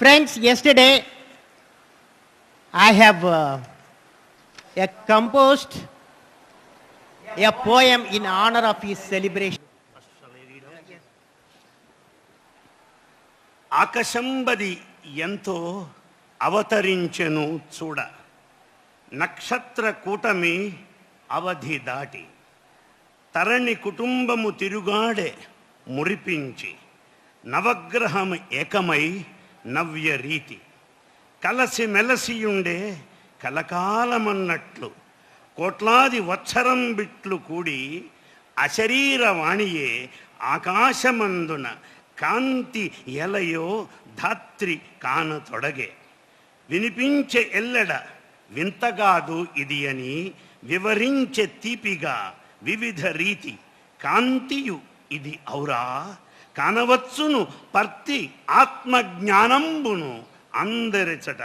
Friends yesterday I have a compost a poem in honour of ఈ celebration ఆకశంబది ఎంతో అవతరించెను చూడ. నక్షత్ర కూటమి అవధి దాటి. తరణి కుటుంబము తిరుగాడే మురిపించి. నవగ్రహం ఏకమై నవ్య రీతి. కలసి మెలసియుండే కలకాలమన్నట్లు కోట్లాది వత్సరం బిట్లు కూడి అశరీరవాణియే ఆకాశమందున కాంతి ఎలయో ధాత్రి కాన తొడగే. వినిపించే ఎల్లెడ వింతగాదు ఇది అని వివరించే తీపిగా వివిధ రీతి. కాంతియు ఇది ఔరా కానవచ్చును పర్తి ఆత్మజ్ఞానంబును అందరిచట.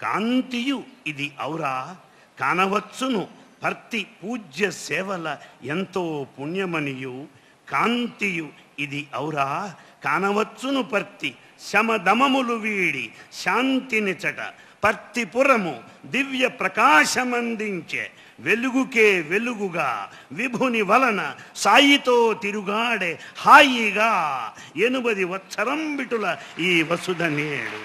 కాంతియు ఇది ఔరా కానవచ్చును పర్తి పూజ్య సేవల ఎంతో పుణ్యమనియు. కాంతియు ఇది ఔరా కానవచ్చును పర్తి శమదమములు వీడి శాంతినిచట. పర్తిపురము దివ్య ప్రకాశమందించే వెలుగుకే వెలుగుగా విభుని వలన సాయితో తిరుగాడే హాయిగా ఎనుబది వత్సరంబిటుల ఈ వసుధ నేడు.